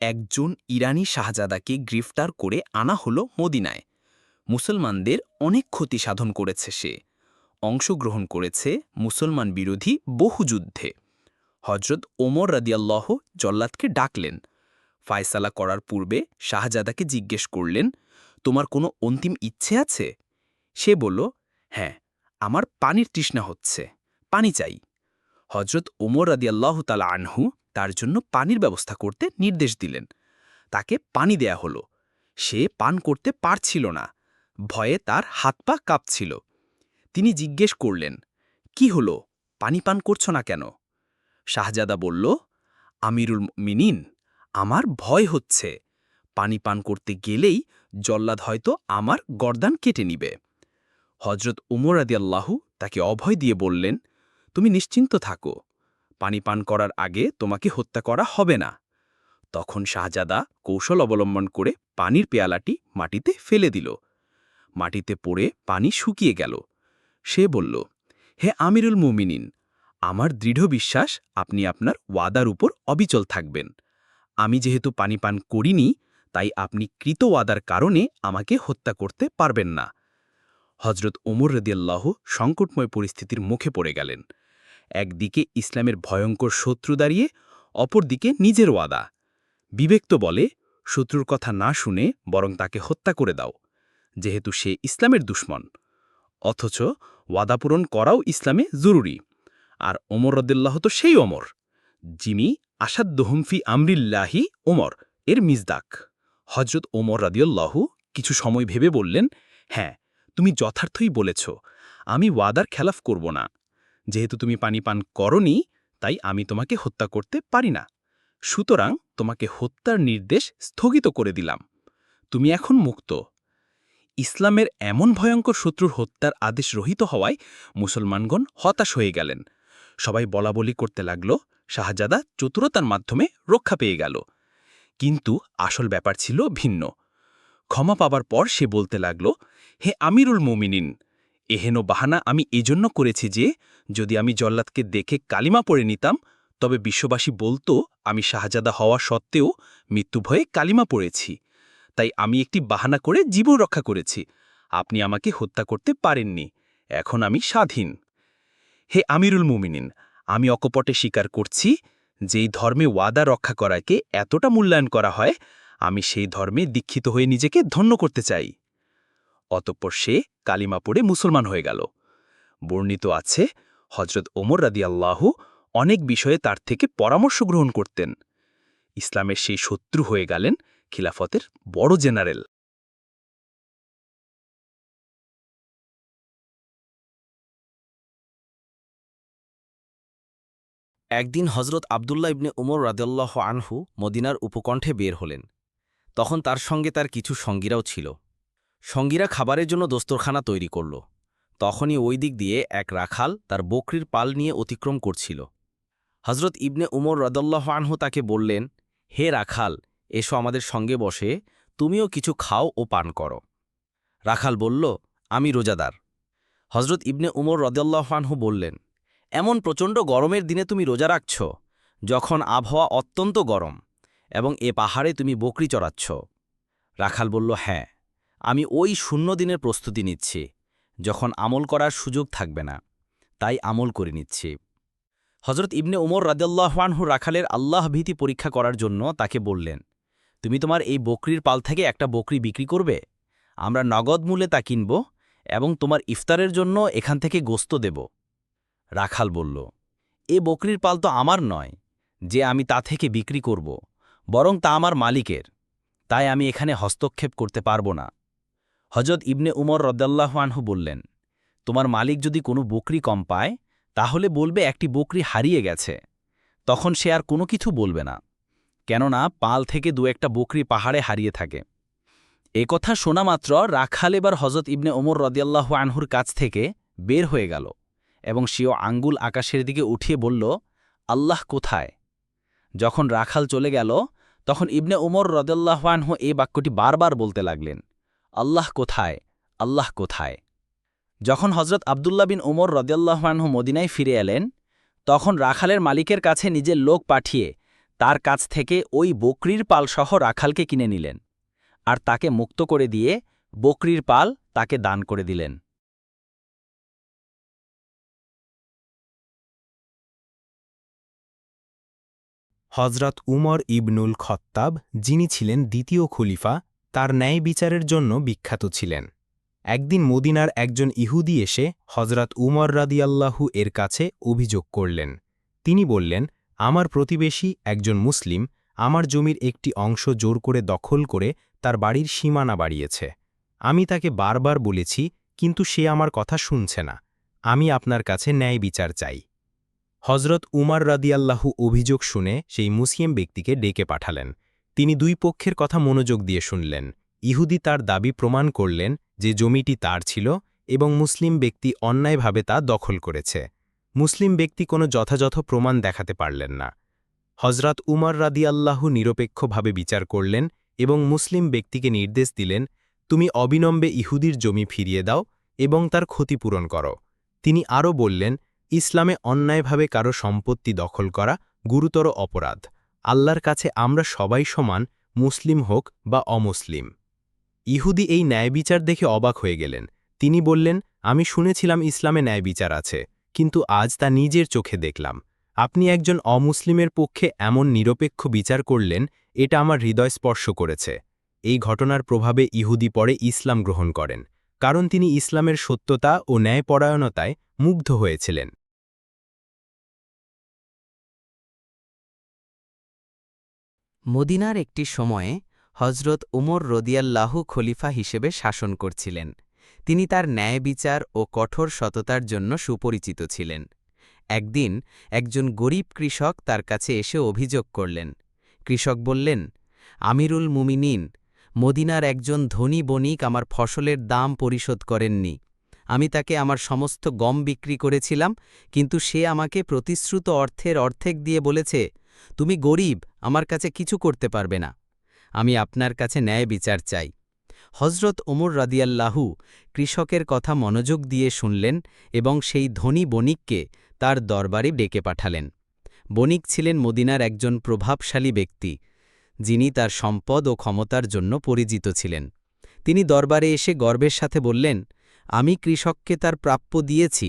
একজন ইরানি শাহজাদাকে গ্রেফতার করে আনা হলো মদিনায়। মুসলমানদের অনেক ক্ষতি সাধন করেছে সে। অংশগ্রহণ করেছে মুসলমান বিরোধী বহু যুদ্ধে। হজরত ওমর রাদিয়াল্লাহ জল্লাদকে ডাকলেন। ফায়সালা করার পূর্বে শাহজাদাকে জিজ্ঞেস করলেন, তোমার কোনো অন্তিম ইচ্ছে আছে? সে বলল হ্যাঁ আমার পানির তৃষ্ণা হচ্ছে, পানি চাই। হজরত ওমর রাদিয়াল্লাহ তালা আনহু তার জন্য পানির ব্যবস্থা করতে নির্দেশ দিলেন। তাকে পানি দেয়া হলো। সে পান করতে পারছিল না। ভয়ে তার হাত পা কাঁপছিল। তিনি জিজ্ঞেস করলেন, কি হলো? পানি পান করছ না কেন? শাহজাদা বলল, আমিরুল মিনিন আমার ভয় হচ্ছে। পানি পান করতে গেলেই জল্লাদ হয়তো আমার গর্দান কেটে নিবে। হজরত উমর আদিয়াল্লাহু তাকে অভয় দিয়ে বললেন, তুমি নিশ্চিন্ত থাকো। পানি পান করার আগে তোমাকে হত্যা করা হবে না। তখন শাহজাদা কৌশল অবলম্বন করে পানির পেয়ালাটি মাটিতে ফেলে দিল। মাটিতে পড়ে পানি শুকিয়ে গেল। সে বলল, হে আমিরুল মুমিনিন, আমার দৃঢ় বিশ্বাস আপনি আপনার ওয়াদার উপর অবিচল থাকবেন। আমি যেহেতু পানি পান করিনি, তাই আপনি কৃত ওয়াদার কারণে আমাকে হত্যা করতে পারবেন না। হজরত ওমর রদিয়াল্লাহ সংকটময় পরিস্থিতির মুখে পড়ে গেলেন। একদিকে ইসলামের ভয়ঙ্কর শত্রু দাঁড়িয়ে, অপরদিকে নিজের ওয়াদা। বিবেক তো বলে, শত্রুর কথা না শুনে বরং তাকে হত্যা করে দাও, যেহেতু সে ইসলামের দুশ্মন। অথচ ওয়াদা পূরণ করাও ইসলামে জরুরি, আর ওমর রদুল্লাহ তো সেই ওমর জিমি আসাদ্দহুমফি আমরিল্লাহি ওমর, এর মিজদাক। হজরত ওমর রাদিউল্লাহু কিছু সময় ভেবে বললেন হ্যাঁ তুমি যথার্থই বলেছ, আমি ওয়াদার খেলাফ করব না যেহেতু তুমি পানি পান করনি, তাই আমি তোমাকে হত্যা করতে পারি না। সুতরাং তোমাকে হত্যার নির্দেশ স্থগিত করে দিলাম। তুমি এখন মুক্ত। ইসলামের এমন ভয়ঙ্কর শত্রুর হত্যার আদেশ রহিত হওয়ায় মুসলমানগণ হতাশ হয়ে গেলেন। সবাই বলাবলি করতে লাগল, শাহজাদা চতুরতার মাধ্যমে রক্ষা পেয়ে গেল। কিন্তু আসল ব্যাপার ছিল ভিন্ন। ক্ষমা পাবার পর সে বলতে লাগল, হে আমিরুল মোমিনিন এহেন বাহানা আমি এজন্য করেছি যে, যদি আমি জল্লাদকে দেখে কালিমা পড়ে নিতাম, তবে বিশ্ববাসী বলতো, আমি শাহজাদা হওয়া সত্ত্বেও মৃত্যু ভয়ে কালিমা পড়েছি। তাই আমি একটি বাহানা করে জীবন রক্ষা করেছি। আপনি আমাকে হত্যা করতে পারেননি। এখন আমি স্বাধীন। হে আমিরুল মুমিনিন, আমি অকপটে স্বীকার করছি, যেই ধর্মে ওয়াদা রক্ষা করাকে এতটা মূল্যায়ন করা হয়, আমি সেই ধর্মে দীক্ষিত হয়ে নিজেকে ধন্য করতে চাই। অতঃপর সে কালিমা পড়ে মুসলমান হয়ে গেল। বর্ণিত আছে হজরত ওমর রাদিয়াল্লাহু অনেক বিষয়ে তার থেকে পরামর্শ গ্রহণ করতেন। ইসলামের সেই শত্রু হয়ে গেলেন খিলাফতের বড় জেনারেল। একদিন হজরত আবদুল্লাহ ইবনে উমর রাদেল্লাহ আনহু মদিনার উপকণ্ঠে বের হলেন। তখন তার সঙ্গে তার কিছু সঙ্গীরাও ছিল। সঙ্গীরা খাবারের জন্য দোস্তরখানা তৈরি করল। তখনই ওই দিক দিয়ে এক রাখাল তার বকরির পাল নিয়ে অতিক্রম করছিল। হজরত ইবনে উমর রদল্লাহ আনহু তাকে বললেন, হে রাখাল, এসো আমাদের সঙ্গে বসে, তুমিও কিছু খাও ও পান করো। রাখাল বলল, আমি রোজাদার। হজরত ইবনে উমর রদল্লাহানহু বললেন, এমন প্রচণ্ড গরমের দিনে তুমি রোজা রাখছ, যখন আবহাওয়া অত্যন্ত গরম এবং এ পাহাড়ে তুমি বকরি চড়াচ্ছ। রাখাল বলল হ্যাঁ। আমি ওই শূন্য দিনের প্রস্তুতি নিচ্ছি, যখন আমল করার সুযোগ থাকবে না, তাই আমল করে নিচ্ছি। হজরত ইবনে উমর রাদেল্লাহানহু রাখালের আল্লাহ ভীতি পরীক্ষা করার জন্য তাকে বললেন, তুমি তোমার এই বকরির পাল থেকে একটা বকরি বিক্রি করবে? আমরা নগদ মূল্যে তা কিনব এবং তোমার ইফতারের জন্য এখান থেকে গোস্ত দেব। রাখাল বলল, এ বকরির পাল তো আমার নয়, যে আমি তা থেকে বিক্রি করব, বরং তা আমার মালিকের। তাই আমি এখানে হস্তক্ষেপ করতে পারব না। হজরত ইবনে উমর রদ্দাল্লাহানহু বললেন, তোমার মালিক যদি কোনো বকরি কম পায়, তাহলে বলবে একটি বকরি হারিয়ে গেছে। তখন সে আর কোনো কিছু বলবে না, কেননা পাল থেকে দু একটা বকরি পাহাড়ে হারিয়ে থাকে। এ কথা শোনা মাত্র রাখাল এবার হজরত ইবনে ওমর রদিয়াল্লাহু আনহুর কাছ থেকে বের হয়ে গেল এবং সেও আঙ্গুল আকাশের দিকে উঠিয়ে বলল, আল্লাহ কোথায়? যখন রাখাল চলে গেল, তখন ইবনে উমর রদাল্লাহ আনহু এই বাক্যটি বারবার বলতে লাগলেন। আল্লাহ কোথায় আল্লাহ কোথায়? যখন হজরত আবদুল্লা বিন উমর রদিয়াল্লাহানহু মদিনায় ফিরে এলেন, তখন রাখালের মালিকের কাছে নিজের লোক পাঠিয়ে তার কাছ থেকে ওই বকরির পালসহ রাখালকে কিনে নিলেন আর তাকে মুক্ত করে দিয়ে বকরির পাল তাকে দান করে দিলেন। হজরত উমর ইবনুল খত্তাব, যিনি ছিলেন দ্বিতীয় খলিফা তার ন্যায় বিচারের জন্য বিখ্যাত ছিলেন। একদিন মদিনার একজন ইহুদি এসে হজরত উমর রাদিয়াল্লাহু এর কাছে অভিযোগ করলেন। তিনি বললেন, আমার প্রতিবেশী একজন মুসলিম আমার জমির একটি অংশ জোর করে দখল করে তার বাড়ির সীমানা বাড়িয়েছে। আমি তাকে বারবার বলেছি, কিন্তু সে আমার কথা শুনছে না। আমি আপনার কাছে ন্যায় বিচার চাই। হজরত উমার রাদিয়াল্লাহু অভিযোগ শুনে সেই মুসলিম ব্যক্তিকে ডেকে পাঠালেন। তিনি দুই পক্ষের কথা মনোযোগ দিয়ে শুনলেন। ইহুদি তার দাবি প্রমাণ করলেন যে জমিটি তার ছিল এবং মুসলিম ব্যক্তি অন্যায়ভাবে তা দখল করেছে। মুসলিম ব্যক্তি কোনো যথাযথ প্রমাণ দেখাতে পারলেন না। হজরত উমর রাদিয়াল্লাহু নিরপেক্ষভাবে বিচার করলেন এবং মুসলিম ব্যক্তিকে নির্দেশ দিলেন, তুমি অবিলম্বে ইহুদির জমি ফিরিয়ে দাও এবং তার ক্ষতিপূরণ করো। তিনি আরও বললেন, ইসলামে অন্যায়ভাবে কারও সম্পত্তি দখল করা গুরুতর অপরাধ। আল্লাহর কাছে আমরা সবাই সমান, মুসলিম হোক বা অমুসলিম। ইহুদি এই ন্যায় বিচার দেখে অবাক হয়ে গেলেন। তিনি বললেন, আমি শুনেছিলাম ইসলামে ন্যায় বিচার আছে, কিন্তু আজ তা নিজের চোখে দেখলাম। আপনি একজন অমুসলিমের পক্ষে এমন নিরপেক্ষ বিচার করলেন, এটা আমার হৃদয় স্পর্শ করেছে। এই ঘটনার প্রভাবে ইহুদি পরে ইসলাম গ্রহণ করেন, কারণ তিনি ইসলামের সত্যতা ও ন্যায়পরায়ণতায় মুগ্ধ হয়েছিলেন। মদিনার একটি সময়ে হজরত উমর রদিয়াল্লাহু খলিফা হিসেবে শাসন করছিলেন। তিনি তার ন্যায় বিচার ও কঠোর সততার জন্য সুপরিচিত ছিলেন। একদিন একজন গরিব কৃষক তার কাছে এসে অভিযোগ করলেন। কৃষক বললেন, আমিরুল মুমিনিন, মদিনার একজন ধনী বণিক আমার ফসলের দাম পরিশোধ করেননি। আমি তাকে আমার সমস্ত গম বিক্রি করেছিলাম, কিন্তু সে আমাকে প্রতিশ্রুত অর্থের অর্ধেক দিয়ে বলেছে তুমি গরিব, আমার কাছে কিছু করতে পারবে না। আমি আপনার কাছে ন্যায় বিচার চাই। হজরত ওমর রাদিয়াল্লাহু কৃষকের কথা মনোযোগ দিয়ে শুনলেন এবং সেই ধনী বণিককে তার দরবারে ডেকে পাঠালেন। বণিক ছিলেন মদিনার একজন প্রভাবশালী ব্যক্তি, যিনি তার সম্পদ ও ক্ষমতার জন্য পরিচিত ছিলেন। তিনি দরবারে এসে গর্বের সাথে বললেন, আমি কৃষককে তার প্রাপ্য দিয়েছি,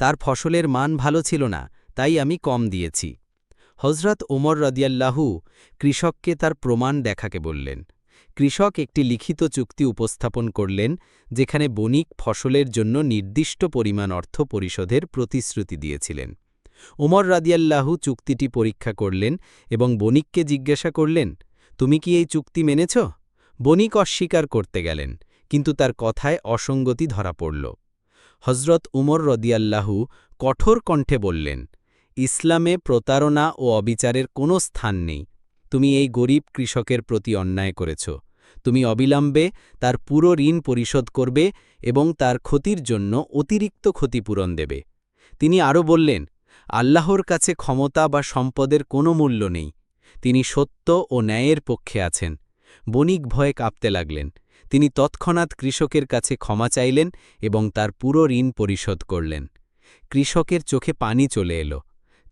তার ফসলের মান ভালো ছিল না, তাই আমি কম দিয়েছি। হজরত ওমর রদিয়াল্লাহু কৃষককে তার প্রমাণ দেখাকে বললেন। কৃষক একটি লিখিত চুক্তি উপস্থাপন করলেন, যেখানে বণিক ফসলের জন্য নির্দিষ্ট পরিমাণ অর্থ পরিশোধের প্রতিশ্রুতি দিয়েছিলেন। ওমর রাদিয়াল্লাহু চুক্তিটি পরীক্ষা করলেন এবং বণিককে জিজ্ঞাসা করলেন, তুমি কি এই চুক্তি মেনেছ? বণিক অস্বীকার করতে গেলেন, কিন্তু তার কথায় অসঙ্গতি ধরা পড়ল। হজরত উমর রদিয়াল্লাহু কঠোর কণ্ঠে বললেন ইসলামে প্রতারণা ও অবিচারের কোনো স্থান নেই। তুমি এই গরিব কৃষকের প্রতি অন্যায় করেছ। তুমি অবিলম্বে তার পুরো ঋণ পরিশোধ করবে এবং তার ক্ষতির জন্য অতিরিক্ত ক্ষতিপূরণ দেবে। তিনি আরও বললেন, আল্লাহর কাছে ক্ষমতা বা সম্পদের কোনো মূল্য নেই। তিনি সত্য ও ন্যায়ের পক্ষে আছেন। বণিক ভয়ে কাঁপতে লাগলেন। তিনি তৎক্ষণাৎ কৃষকের কাছে ক্ষমা চাইলেন এবং তার পুরো ঋণ পরিশোধ করলেন। কৃষকের চোখে পানি চলে এলো।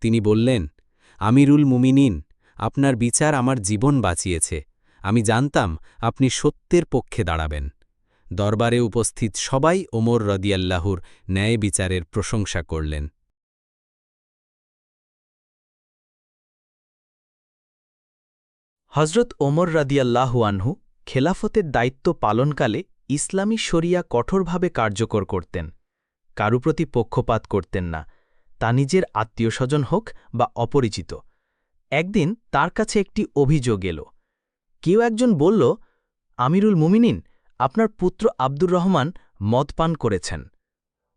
তিনি বললেন, আমিরুল মুমিনিন, আপনার বিচার আমার জীবন বাঁচিয়েছে। আমি জানতাম আপনি সত্যের পক্ষে দাঁড়াবেন। দরবারে উপস্থিত সবাই ওমর রদিয়াল্লাহুর ন্যায় বিচারের প্রশংসা করলেন। হজরত ওমর রাদিয়াল্লাহু আনহু খেলাফতের দায়িত্ব পালনকালে ইসলামী শরিয়া কঠোরভাবে কার্যকর করতেন। কারু প্রতি পক্ষপাত করতেন না। তা নিজের আত্মীয়স্বজন হোক বা অপরিচিত। একদিন তার কাছে একটি অভিযোগ এলো। কেউ একজন বলল, আমিরুল মুমিনিন, আপনার পুত্র আব্দুর রহমান মদ পান করেছেন।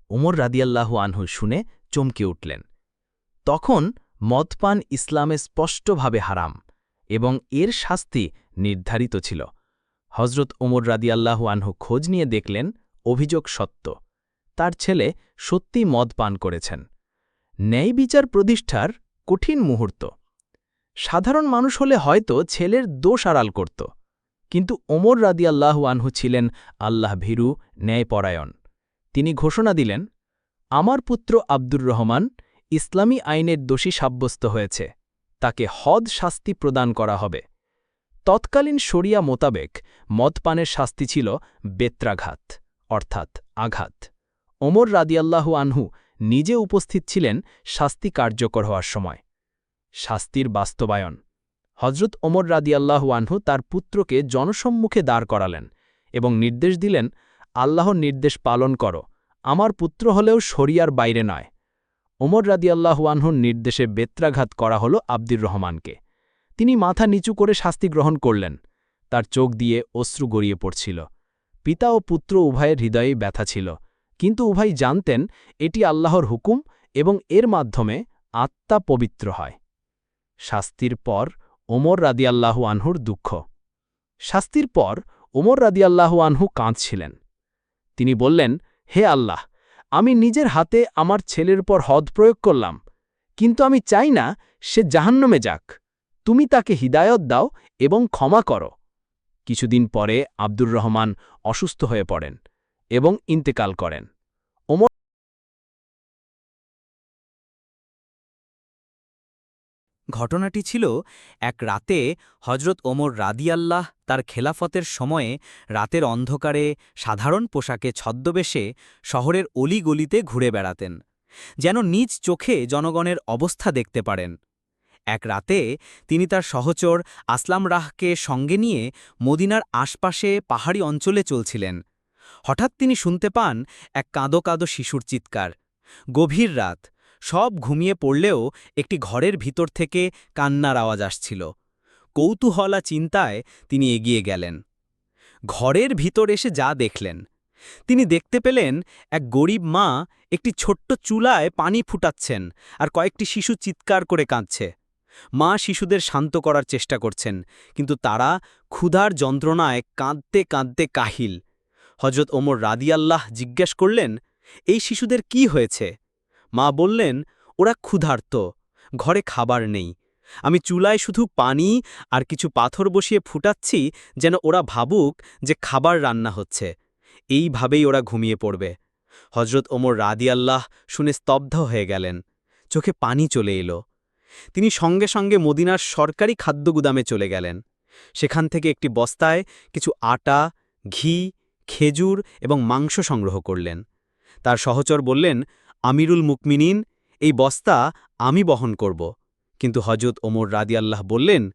ওমর রাদিয়াল্লাহু আনহু শুনে চমকে উঠলেন। তখন মদপান ইসলামে স্পষ্টভাবে হারাম এবং এর শাস্তি নির্ধারিত ছিল। হজরত ওমর রাদিয়াল্লাহু আনহু খোঁজ নিয়ে দেখলেন, অভিযোগ সত্য। তার ছেলে সত্যি মদ পান করেছেন। ন্যায় বিচার প্রতিষ্ঠার কঠিন মুহূর্ত। সাধারণ মানুষ হলে হয়তো ছেলের দোষ আড়াল করত, কিন্তু ওমর রাদিয়াল্লাহু আনহু ছিলেন আল্লাহ ভীরু, ন্যায়পরায়ণ। তিনি ঘোষণা দিলেন, আমার পুত্র আব্দুর রহমান ইসলামী আইনের দোষী সাব্যস্ত হয়েছে, তাকে হদ শাস্তি প্রদান করা হবে। তৎকালীন শরিয়া মোতাবেক মদপানের শাস্তি ছিল বেত্রাঘাত, অর্থাৎ আঘাত। ওমর রাদিয়াল্লাহু আনহু নিজে উপস্থিত ছিলেন শাস্তি কার্যকর হওয়ার সময়। শাস্তির বাস্তবায়ন। হজরত ওমর রাদিয়াল্লাহু আনহু তার পুত্রকে জনসম্মুখে দাঁড় করালেন এবং নির্দেশ দিলেন, আল্লাহর নির্দেশ পালন করো, আমার পুত্র হলেও শরিয়ার বাইরে নয়। ওমর রাদিয়াল্লাহু আনহুর নির্দেশে বেত্রাঘাত করা হল আব্দুর রহমানকে। তিনি মাথা নিচু করে শাস্তি গ্রহণ করলেন। তার চোখ দিয়ে অশ্রু গড়িয়ে পড়ছিল। পিতা ও পুত্র উভয়ের হৃদয়েই ব্যথা ছিল। কিন্তু উভয় জানতেন এটি আল্লাহর হুকুম এবং এর মাধ্যমে আত্মা পবিত্র হয়। শাস্তির পর ওমর রাদিয়াল্লাহু আনহুর দুঃখ। শাস্তির পর ওমর রাদিয়াল্লাহু আনহু কাঁদছিলেন। তিনি বললেন, হে আল্লাহ, আমি নিজের হাতে আমার ছেলের পর হদ প্রয়োগ করলাম, কিন্তু আমি চাই না সে জাহান্নমে যাক। তুমি তাকে হিদায়ত দাও এবং ক্ষমা করো। কিছুদিন পরে আব্দুর রহমান অসুস্থ হয়ে পড়েন। এবং ইন্তেকাল করেন। ঘটনাটি ছিল এক রাতে হজরত ওমর রাদিয়াল্লাহ তার খেলাফতের সময়ে রাতের অন্ধকারে সাধারণ পোশাকে ছদ্মবেশে শহরের অলিগলিতে ঘুরে বেড়াতেন, যেন নিজ চোখে জনগণের অবস্থা দেখতে পারেন। এক রাতে তিনি তার সহচর আসলাম রাহকে সঙ্গে নিয়ে মদিনার আশপাশে পাহাড়ি অঞ্চলে চলছিলেন। হঠাৎ তিনি শুনতে পান এক কাঁদো কাঁদো শিশুর চিৎকার। গভীর রাত। সব ঘুমিয়ে পড়লেও একটি ঘরের ভিতর থেকে কান্নার আওয়াজ আসছিল। কৌতূহলা চিন্তায় তিনি এগিয়ে গেলেন। ঘরের ভিতর এসে যা দেখলেন। তিনি দেখতে পেলেন এক গরিব মা একটি ছোট্ট চুলায় পানি ফুটাচ্ছেন আর কয়েকটি শিশু চিৎকার করে কাঁদছে। মা শিশুদের শান্ত করার চেষ্টা করছেন, কিন্তু তারা ক্ষুধার যন্ত্রণায় কাঁদতে কাঁদতে কাহিল। হজরত ওমর রাদিয়াল্লাহ জিজ্ঞেস করলেন, এই শিশুদের কি হয়েছে? মা বললেন, ওরা ক্ষুধার্ত, ঘরে খাবার নেই। আমি চুলায় শুধু পানি আর কিছু পাথর বসিয়ে ফুটাচ্ছি যেন ওরা ভাবুক যে খাবার রান্না হচ্ছে। এইভাবেই ওরা ঘুমিয়ে পড়বে হজরত ওমর রাদিয়াল্লাহ শুনে স্তব্ধ হয়ে গেলেন। চোখে পানি চলে এলো। তিনি সঙ্গে সঙ্গে মদিনার সরকারি খাদ্যগুদামে চলে গেলেন। সেখান থেকে একটি বস্তায় কিছু আটা, ঘি খেজুর এবং মাংস সংগ্রহ করলেন। তার সহচর বললেন, আমিরুল মুকমিনিন, এই বস্তা আমি বহন করব। কিন্তু হজরত ওমর রাদিয়াল্লাহ বললেন,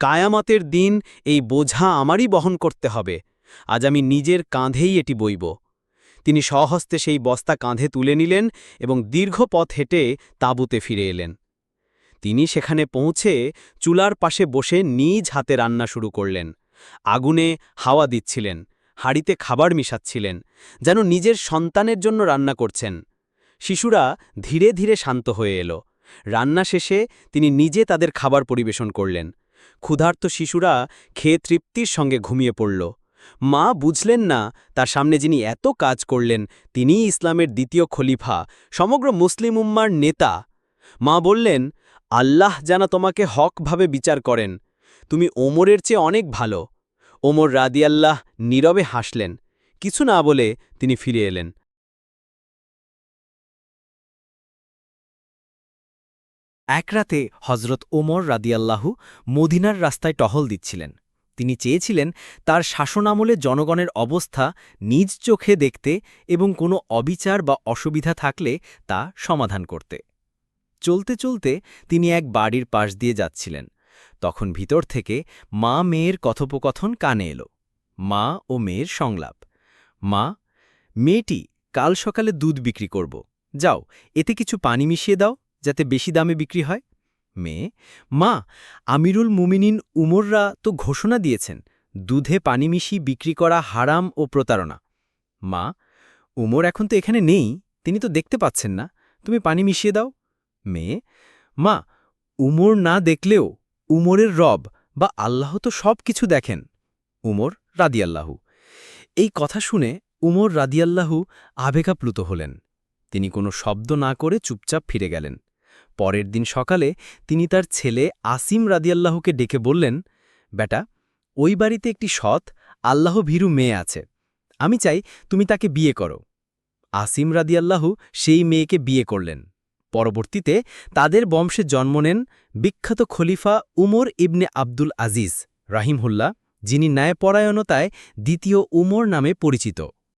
কায়ামতের দিন এই বোঝা আমারই বহন করতে হবে। আজ আমি নিজের কাঁধেই এটি বইব। তিনি সহস্তে সেই বস্তা কাঁধে তুলে নিলেন এবং দীর্ঘ পথ হেঁটে তাঁবুতে ফিরে এলেন। তিনি সেখানে পৌঁছে চুলার পাশে বসে নিজ হাতে রান্না শুরু করলেন। আগুনে হাওয়া দিচ্ছিলেন। হাড়িতে খাবার মিশাচ্ছিলেন, যেন নিজের সন্তানের জন্য রান্না করছেন। শিশুরা ধীরে ধীরে শান্ত হয়ে এলো। রান্না শেষে তিনি নিজে তাদের খাবার পরিবেশন করলেন। ক্ষুধার্ত শিশুরা খেয়ে তৃপ্তির সঙ্গে ঘুমিয়ে পড়ল। মা বুঝলেন না তার সামনে যিনি এত কাজ করলেন, তিনিই ইসলামের দ্বিতীয় খলিফা, সমগ্র মুসলিম উম্মার নেতা। মা বললেন, আল্লাহ যেন তোমাকে হকভাবে বিচার করেন। তুমি ওমরের চেয়ে অনেক ভালো। ওমর রাদিয়াল্লাহ নীরবে হাসলেন। কিছু না বলে তিনি ফিরে এলেন। এক রাতে হজরত ওমর রাদিয়াল্লাহু মদিনার রাস্তায় টহল দিচ্ছিলেন। তিনি চেয়েছিলেন তার শাসনামলে জনগণের অবস্থা নিজ চোখে দেখতে এবং কোনো অবিচার বা অসুবিধা থাকলে তা সমাধান করতে। চলতে চলতে তিনি এক বাড়ির পাশ দিয়ে যাচ্ছিলেন। তখন ভিতর থেকে মা মেয়ের কথোপকথন কানে এলো। মা ও মেয়ের সংলাপ। মা, মেয়েটি, কাল সকালে দুধ বিক্রি করব। যাও, এতে কিছু পানি মিশিয়ে দাও, যাতে বেশি দামে বিক্রি হয়। মেয়ে, মা, আমিরুল মুমিনিন উমররা তো ঘোষণা দিয়েছেন, দুধে পানি মিশিয়ে বিক্রি করা হারাম ও প্রতারণা। মা, উমর এখন তো এখানে নেই, তিনি তো দেখতে পাচ্ছেন না, তুমি পানি মিশিয়ে দাও। মেয়ে, মা, উমর না দেখলেও উমরের রব বা আল্লাহ তো সব কিছু দেখেন, উমর রাদিয়াল্লাহু। এই কথা শুনে উমর রাদিয়াল্লাহু আবেগাপ্লুত হলেন। তিনি কোনো শব্দ না করে চুপচাপ ফিরে গেলেন। পরের দিন সকালে তিনি তার ছেলে আসিম রাদিয়াল্লাহুকে ডেকে বললেন, বেটা, ওই বাড়িতে একটি সৎ, আল্লাহ ভীরু মেয়ে আছে। আমি চাই তুমি তাকে বিয়ে করো। আসিম রাদিয়াল্লাহু সেই মেয়েকে বিয়ে করলেন। পরবর্তীতে তাদের বংশে জন্ম নেন বিখ্যাত খলিফা উমর ইবনে আব্দুল আজিজ রাহিমহুল্লা যিনি ন্যায়পরায়ণতায় দ্বিতীয় উমর নামে পরিচিত।